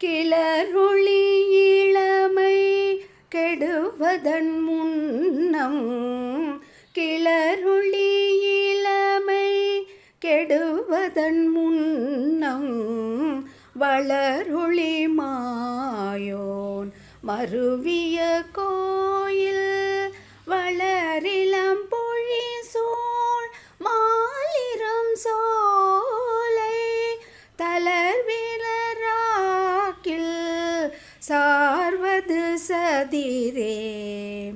கிளருளி இளமை கெடுவதன் முன்னம் கிளருளி இளமை கெடுவதன் முன்னம் வளருளி மாயோன் மருவிய கோயில் வளரில சதிரே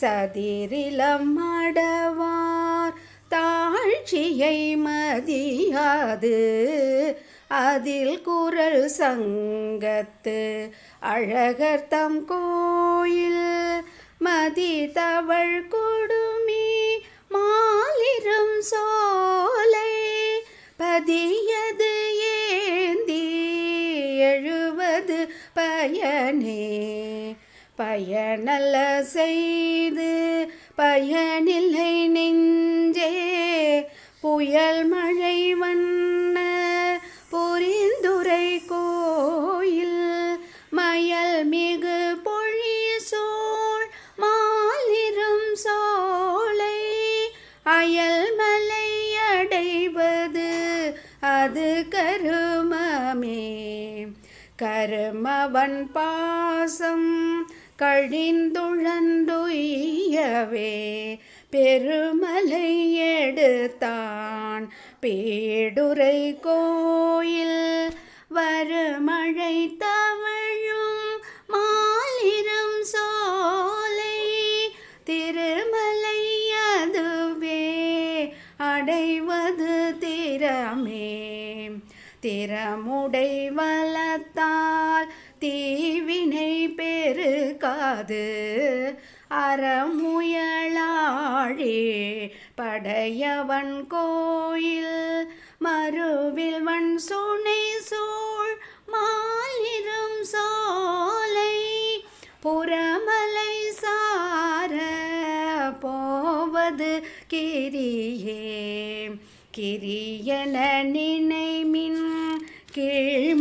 சதிரிலம் மடவார் தாழ்ச்சியை மதியாது அதில் குரல் சங்கத்து. அழகர்த்தம் கோயில் மதி தவழ் கொடுமி மாலிரும் சோலை பதியது ஏந்தி எழுவது பயனே. பயனல்ல செய்து பயனில்லை நெஞ்சே. புயல் மழை வண்ண பொரிந்துரை கோயில் மயல் மிகு பொழி சோழ் மாலிரும் சோலை. அயல் மலை அடைவது அது கருமமே. கருமவன் பாசம் கழிந்துழந்துயவே பெருமலை எடுத்தான். பேடுரை கோயில் வருமழை தவழும் மாலிரும் சோலை திருமலை அதுவே அடைவது திறமே. திறமுடை வளத்தால் தீவினை பெருக்காது அறமுயலாழே படையவன் கோயில் மறுவில் வன் சுனை சூழ் மாலிரும் சோலை புறமலை சார போவது கிரியே. கிரியன நினைமின் கீழ்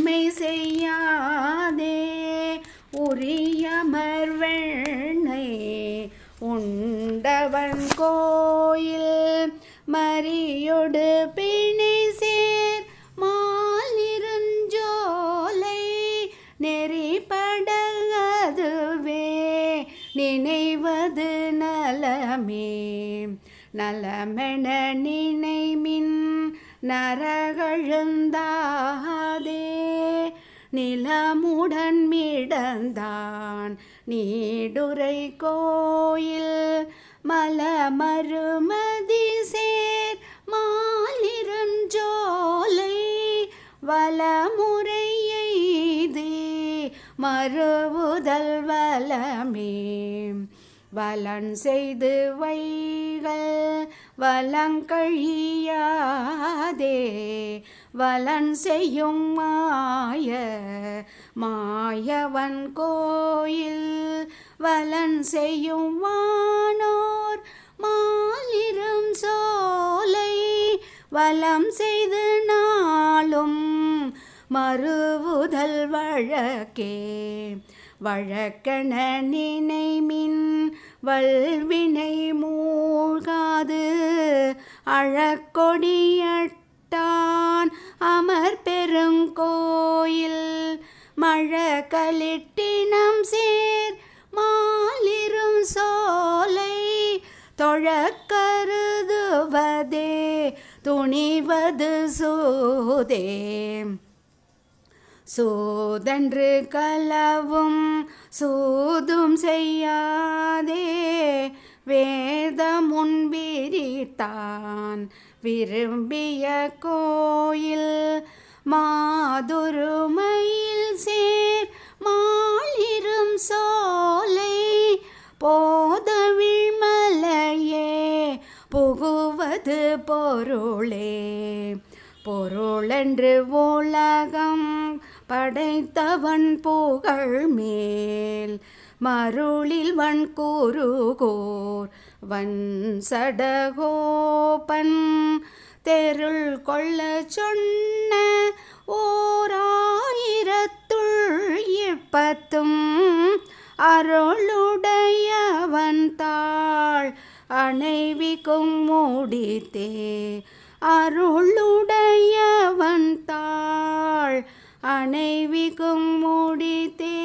இணை சேர் மாலிருஞ்சோலை நெறிப்படகதுவே நினைவது நலமே. நலமென நினைமின் நரகழுந்தாதே. நிலமுடன் மிடந்தான் நீடுரை கோயில் மலமருமதி சே. வலமுறை மறுவுதல் வலமே. வலன் செய்து வைகள் வலங்கழியாதே வலன் செய்யும் மாய மாயவன் கோயில் வலன் செய்யும் வானோர் மாலிரும் சோலை வலம் செய்து நான் மறுவுதல் வழக்கே. வழக்கண நினைமின் வல்வினை மூழ்காது. அழக்கொடியட்டான் அமர் பெருங்கோயில். மழக்களிட்டினம் சேர் மாலிரும் சோலை. தொழக்கருதுவதே துணிவது சோதே. சோதன்று கலவும் சூதும் செய்யாதே. வேத முன்பிரித்தான் விரும்பிய கோயில் மாதுருமையில் சேர் மாளிரும் சோலை போதவிழ் மலையே புகுவது பொருளே. பொருளென்று உலகம் படைத்தவன் புகழ் மேல் மருளில் வன் கூறுகோர் வன் சடகோபன் தெருள் கொள்ள சொன்ன ஓராயிரத்துள் இப்பத்தும் அருளுடையவன் தாள் அணைவிக்கும் முடித்தே அருளுடையவன் தாள் அனைவிக்கும் முடித்தே